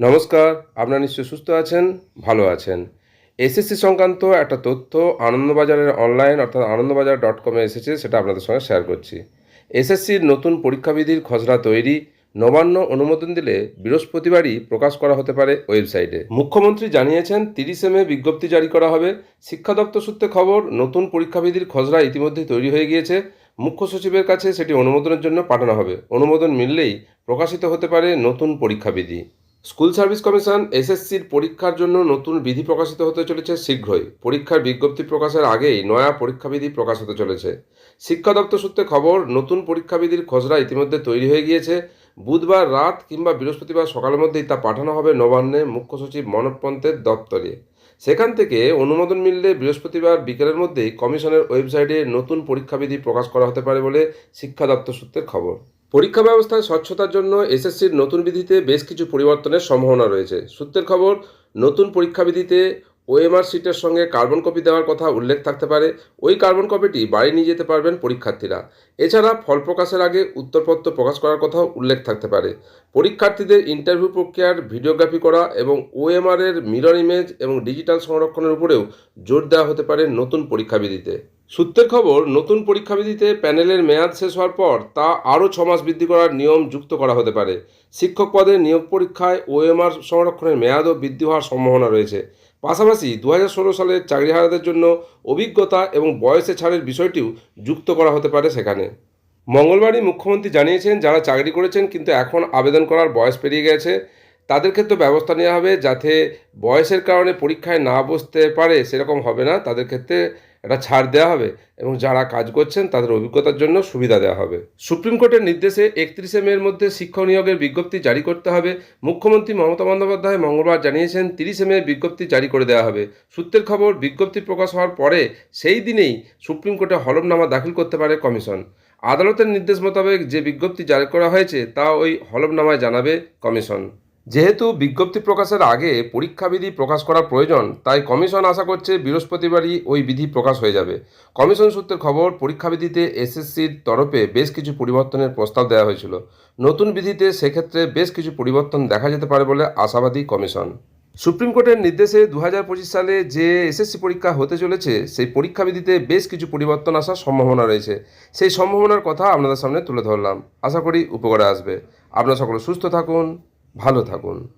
নমস্কার, আপনারা নিশ্চয় সুস্থ আছেন, ভালো আছেন। এসএসসি সংক্রান্ত একটা তথ্য আনন্দবাজারের অনলাইন অর্থাৎ আনন্দবাজার ডট কমে এসেছে, সেটা আপনাদের সঙ্গে শেয়ার করছি। এসএসসির নতুন পরীক্ষাবিধির খসড়া তৈরি নবান্ন অনুমোদন দিলে বৃহস্পতিবারই প্রকাশ করা হতে পারে ওয়েবসাইটে মুখ্যমন্ত্রী জানিয়েছেন, তিরিশে মে বিজ্ঞপ্তি জারি করা হবে। শিক্ষা দপ্তর সূত্রে খবর, নতুন পরীক্ষাবিধির খসড়া ইতিমধ্যেই তৈরি হয়ে গিয়েছে। মুখ্য সচিবের কাছে সেটি অনুমোদনের জন্য পাঠানো হবে। অনুমোদন মিললেই প্রকাশিত হতে পারে নতুন পরীক্ষাবিধি। স্কুল সার্ভিস কমিশন এসএসসির পরীক্ষার জন্য নতুন বিধি প্রকাশিত হতে চলেছে শীঘ্রই। পরীক্ষার বিজ্ঞপ্তি প্রকাশের আগেই নয়া পরীক্ষাবিধি প্রকাশ হতে চলেছে। শিক্ষা দপ্তর সূত্রে খবর, নতুন পরীক্ষাবিধির খসড়া ইতিমধ্যে তৈরি হয়ে গিয়েছে। বুধবার রাত কিংবা বৃহস্পতিবার সকালের মধ্যেই তা পাঠানো হবে নবান্নে মুখ্য সচিব মনোজ পন্তের দপ্তরে। সেখান থেকে অনুমোদন মিললে বৃহস্পতিবার বিকেলের মধ্যেই কমিশনের ওয়েবসাইটে নতুন পরীক্ষাবিধি প্রকাশ করা হতে পারে বলে শিক্ষা দপ্তর সূত্রের খবর। পরীক্ষা ব্যবস্থায় স্বচ্ছতার জন্য এসএসসির নতুন বিধিতে বেশ কিছু পরিবর্তনের সম্ভাবনা রয়েছে। সূত্রের খবর, নতুন পরীক্ষা বিধিতে ওএমআর সিটের সঙ্গে কার্বন কপি দেওয়ার কথা উল্লেখ থাকতে পারে। ওই কার্বন কপিটি বাড়ি নিয়ে যেতে পারবেন পরীক্ষার্থীরা। এছাড়া ফল প্রকাশের আগে উত্তরপত্র প্রকাশ করার কথাও উল্লেখ থাকতে পারে। পরীক্ষার্থীদের ইন্টারভিউ প্রক্রিয়ার ভিডিওগ্রাফি করা এবং ওএমআর এর মিরর ইমেজ এবং ডিজিটাল সংরক্ষণের উপরেও জোর দেওয়া হতে পারে নতুন পরীক্ষাবিধিতে সূত্রের খবর, নতুন পরীক্ষাবিধিতে প্যানেলের মেয়াদ শেষ হওয়ার পর তা আরও ছমাস বৃদ্ধি করার নিয়ম যুক্ত করা হতে পারে। শিক্ষক পদে নিয়োগ পরীক্ষায় ওএমআর সংরক্ষণের মেয়াদও বৃদ্ধি হওয়ার সম্ভাবনা রয়েছে। পাশাপাশি দু হাজার ষোলো সালের চাকরিহারাদের জন্য অভিজ্ঞতা এবং বয়সে ছাড়ের বিষয়টিও যুক্ত করা হতে পারে সেখানে। মঙ্গলবারই মুখ্যমন্ত্রী জানিয়েছেন, যারা চাকরি করেছেন কিন্তু এখন আবেদন করার বয়স পেরিয়ে গেছে। তাদের ক্ষেত্রে ব্যবস্থা নেওয়া হবে যাতে বয়সের কারণে পরীক্ষায় না বসতে পারে, সেরকম হবে না। তাদের ক্ষেত্রে একটা ছাড় দেওয়া হবে এবং যারা কাজ করছেন তাদের অভিজ্ঞতার জন্য সুবিধা দেওয়া হবে। সুপ্রিম কোর্টের নির্দেশে একত্রিশে মের মধ্যে শিক্ষক নিয়োগের বিজ্ঞপ্তি জারি করতে হবে। মুখ্যমন্ত্রী মমতা বন্দ্যোপাধ্যায় মঙ্গলবার জানিয়েছেন, তিরিশে মে বিজ্ঞপ্তি জারি করে দেওয়া হবে। সূত্রের খবর, বিজ্ঞপ্তি প্রকাশ হওয়ার পরে সেই দিনেই সুপ্রিম কোর্টে হলফনামা দাখিল করতে পারে কমিশন। আদালতের নির্দেশ মোতাবেক যে বিজ্ঞপ্তি জারি করা হয়েছে, তা ওই হলফনামায় জানাবে কমিশন। যেহেতু বিজ্ঞপ্তি প্রকাশের আগে পরীক্ষাবিধি প্রকাশ করা প্রয়োজন, তাই কমিশন আশা করছে বৃহস্পতিবারই ওই বিধি প্রকাশ হয়ে যাবে। কমিশন সূত্রের খবর পরীক্ষাবিধিতে এসএসসির তরফে বেশ কিছু পরিবর্তনের প্রস্তাব দেওয়া হয়েছিল। নতুন বিধিতে সেক্ষেত্রে বেশ কিছু পরিবর্তন দেখা যেতে পারে বলে আশাবাদী কমিশন। সুপ্রিম কোর্টের নির্দেশে দু হাজার পঁচিশ সালে যে এসএসসি পরীক্ষা হতে চলেছে, সেই পরীক্ষাবিধিতে বেশ কিছু পরিবর্তন আসার সম্ভাবনা রয়েছে। সেই সম্ভাবনার কথা আপনাদের সামনে তুলে ধরলাম। আশা করি উপকারে আসবে। আপনারা সকলে সুস্থ থাকুন। ভালো থাকুন।